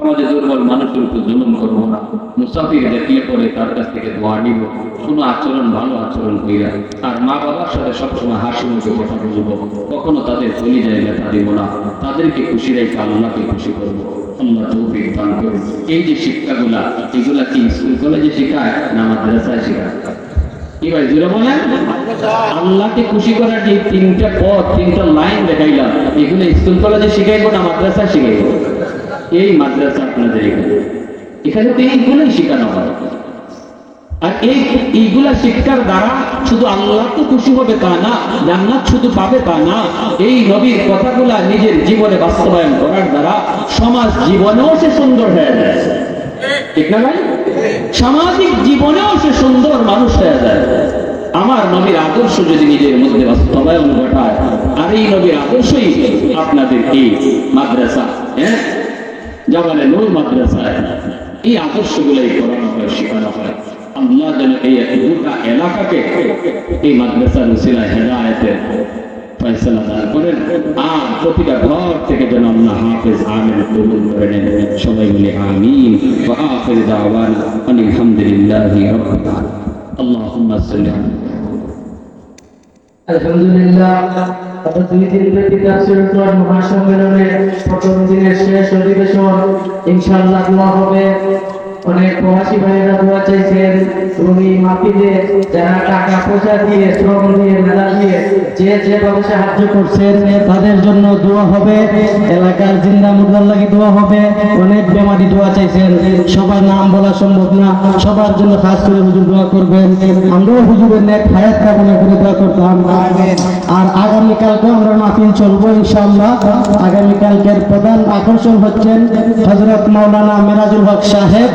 সমাজে দুর্বল মানুষের উপর জুলুম করব না। মুসাফির দেখলে পরে তার কাছ থেকে দোয়া নিব। কোনো আচরণ, ভালো আচরণ কইরা। আর মা বাবার সাথে সবসময় হাসি মুখে কথা বলব। কখনো তাদের চলি যায় ব্যথা দিব না। তাদেরকে খুশি রেখে আল্লাহকে খুশি করব। আল্লাহ তৌফিক দান করুন। এই যে শিক্ষাগুলা, এগুলা কি স্কুল, কলেজে শেখায় না মাদ্রাসায় শেখায়? কি আল্লাহকে খুশি করার যে তিনটা পথ, তিনটা লাইন দেখাইলাম, এগুলো স্কুল, কলেজে শিখাইবো না মাদ্রাসায় শিখাইবো? এই মাদ্রাসা আপনাদের এখানে। এখানে তো এইগুলোই শেখানো হয়। আর এই এইগুলা শিক্ষার দ্বারা শুধু আল্লাহ তো খুশি হবে তা না, জান্নাত শুধু পাবে তা না, এই নবীর কথাগুলা নিজের জীবনে বাস্তবায়ন করার দ্বারা সমাজ জীবনেও সে সুন্দর হয়ে যায়। ঠিক না ভাই? সামাজিক জীবনেও সে সুন্দর মানুষ হয়ে যায়। আমার নবীর আদর্শ যদি নিজের মধ্যে বাস্তবায়ন ঘটায় আর এই নবীর আদর্শই আপনাদের এই মাদ্রাসা হ্যাঁ? জামানে নূর মাদ্রাসায় এই আদর্শগুলোই করানো হয়, শেখানো হয়। আল্লাহ যেন এই গোটা এলাকাকে এই মাদ্রাসার উসিলায় হেদায়তের ফয়সালা দান করেন আর প্রতিটা ঘর থেকে যেন আল্লাহ হাফেজ আমিন কবুল করে মহাসম্মেলনের প্রথম দিনের শেষ অধিবেশন ইনশাআল্লাহ হবে। অনেক প্রবাসী ভাইয়েরা দোয়া চাইছেন রুমি মাপিদে যারা টাকা পয়সা দিয়ে শ্রম দিয়ে মেলা দিয়ে যে যেভাবে সাহায্য করছেন তাদের জন্য দোয়া হবে এলাকার জিন্দা মুদ্রার লাগি দোয়া হবে অনেক বেমারি দোয়া চাইছেন সবার নাম বলা সম্ভব না সবার জন্য খাস করে হুজুর দোয়া করবেন আমরাও হুজুরের নেক হায়াত কামনা করে দোয়া করতাম। আর আগামীকালকে আমরা মাহফিল চলবো ইনশাআল্লাহ। আগামীকালকের প্রধান আকর্ষণ হচ্ছেন হজরত মৌলানা মেরাজুল হক সাহেব।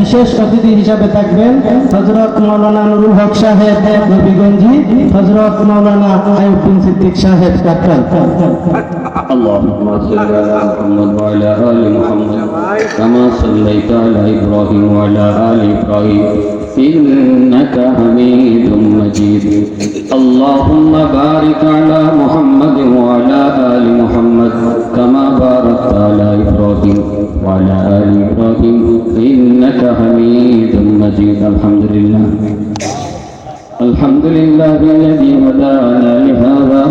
বিশেষ অতিথি হিসাবে থাকবেন হজরত মাওলানা নুরুল হক সাহেব নবীগঞ্জি হজরত মাওলানা আইউদ্দিন সিদ্দিক সাহেব কাকরান اللهم صل على محمد وعلى آل محمد كما صليت على إبراهيم وعلى آل إبراهيم إنك حميد مجيد اللهم بارك على محمد وعلى آل محمد كما باركت على إبراهيم وعلى آل إبراهيم إنك حميد مجيد. الحمد لله. الحمد لله الذي هدانا لهذا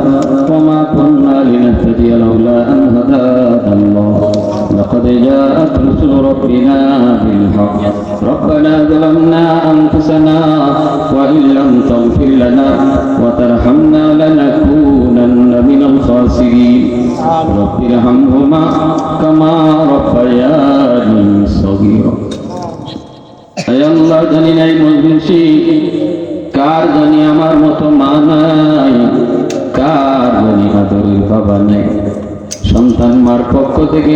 وما كنا لنهتدي لولا أن هدانا لقد جاءت رسل ربنا بالحق ربنا ظلمنا أنفسنا وإن لم تغفر لنا وترحمنا لنكونن من الخاسرين رب ارحمهما كما ربياني صغيرا أي الله জানি নাই মজলিসি কার জানি আমার মতো মা নাই কার জানি আদরের বাবা নেই সন্তান মার পক্ষ থেকে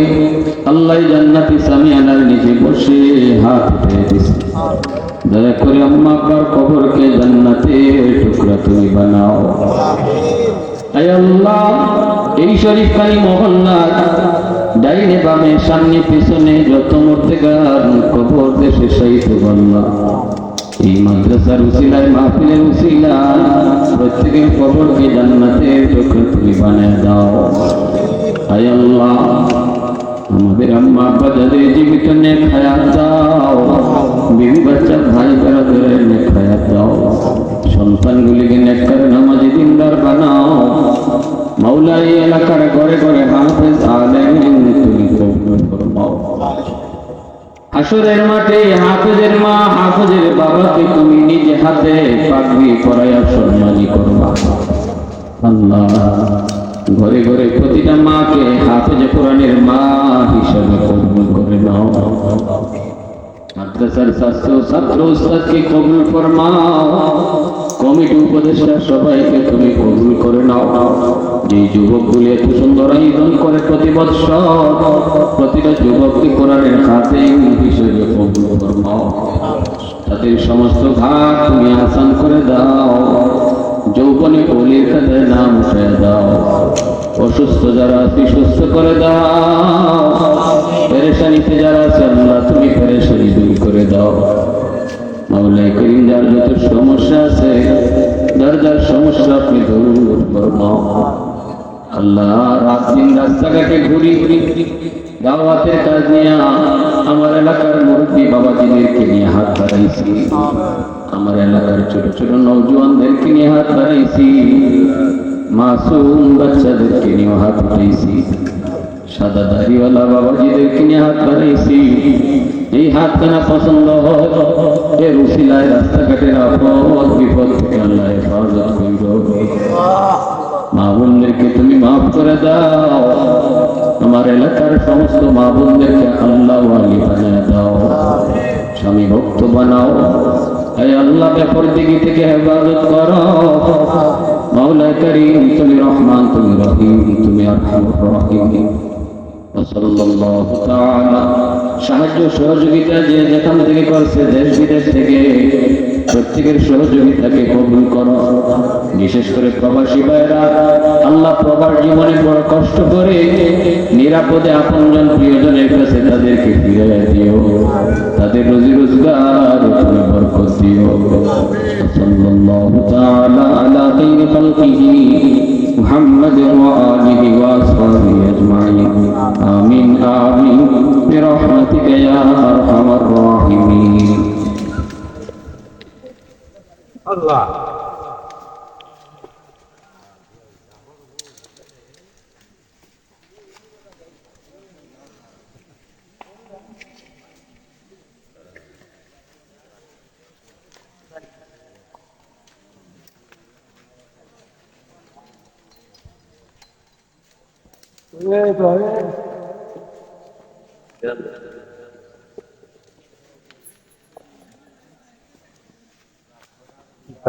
আল্লাহ জান্নাতি সামিয়ানার নিচে বসে হাত উঠে দিছে দয়া করে আম্মা আব্বার কবরকে জান্নাতের টুকরা তুমি বানাও। আয় আল্লাহ, এই শরীফ খানি মহল্লার ডাইনে বামে, সামনে, পিছনে যত গান কবর দেশে সাহিত্য বন্যা এই মাদ্রাসার উসিলায়, মাহফিলের উসিলায় প্রত্যেকের কবরকে জান্নাতের চোখে তুমি বানিয়ে দাও। হায় আল্লাহ আমাদের আম্মা যাদের জীবিত নেক হায়াত দাও। বিবি বাচ্চা ভাই বেড়াদের নেক হায়াত দাও। সন্তানগুলিকে নেক করে নামাজি দিনদার বানাও। মাওলাই এলাকার ঘরে ঘরে হাফেজ আলেম তুমি কবুল ফরমাও। হাসরের মাঠে হাফেজের মা, হাফেজের বাবাকে তুমি নিজে হাতে পাগড়ি পরাইয়া সম্মানী করবা আল্লাহ। ঘরে ঘরে প্রতিটা মাকে হাতে যে কোরআনের মা হিসাবে কবুল করে নাও। মাদ্রাসার ছাত্র ছাত্র, উস্তাদকে কবুল ফরমাও। কমিটি উপদেষ্টা সবাইকে তুমি কবুল করে নাও। যে যুবকগুলি এত সুন্দর আয়োজন করে প্রতি বৎসর। প্রতিটা যুবককে কোরআনের খাতে হিসেবে তাদের সমস্ত ঘাট তুমি আসান করে দাও। যৌবনে কলির খাতে নাম উঠে দাও। অসুস্থ যারা আছে সুস্থ করে দাও। পেরেশানিতে যারা আছে, আল্লাহ তুমি পেরেশানি দূর করে দাও। মাওলাই করিম যার যত সমস্যা আছে যার যার সমস্যা আপনি দূর আল্লাহ রাত দিন রাস্তাঘাটে ঘুরি দাওয়াতের কাজ নিয়ে আমার এলাকার মুরব্বী বাবাজিদেরকে নিয়ে হাত বাড়াইছি। আমার এলাকার ছোট ছোট নৌজওয়ানদেরকে নিয়ে হাত বাড়াইছি। মাসুম বাচ্চাদেরকে নিয়ে হাত উঠাইছি সাদা দাড়িওয়ালা বাবাজিদেরকে নিয়ে হাত বাড়াইছি। এই হাত কেনা পছন্দ এর উশিলায় রাস্তাঘাটের আপদ বিপদ থেকে আল্লাহ হেফাজত করিব মা বোনদেরকে করে দাও। আমার এলাকার সমস্ত মা বোনদেরকে আল্লাহ আলী বানিয়ে দাও। স্বামী ভক্ত বানাও। এই আল্লাহ ব্যাপার দিকে থেকে হেফাজত করো। মাওলা করিম, তুমি রহমান, তুমি রহিম তুমি রহিম। সাহায্য সহযোগিতা যে যেখান থেকে করছে দেশ বিদেশ থেকে। প্রত্যেকের সহযোগিতাকে কবুল করো। বিশেষ করে প্রবাসী ভাইরা আল্লাহ প্রবাস জীবনে বড় কষ্ট করে নিরাপদে আপন জন প্রিয়জনের কাছে তাদেরকে ফিরে দিও। তাদের রোজি রোজগার বরকত দিও। সাল্লাল্লাহু তাআলা আলা খাইরি খালকিহি ওয়া আল্লাহ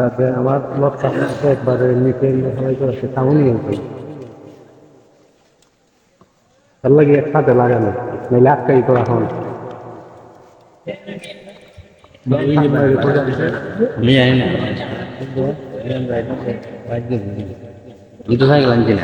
তাতে আমার লক্ষ্য একবারে নিচে সবাই করে সে সামনে নিয়েছে তার লাগে একসাথে লাগানো নইলে আটকাই করা হন আমি জানি না আমি তো সাইকেল আনছি না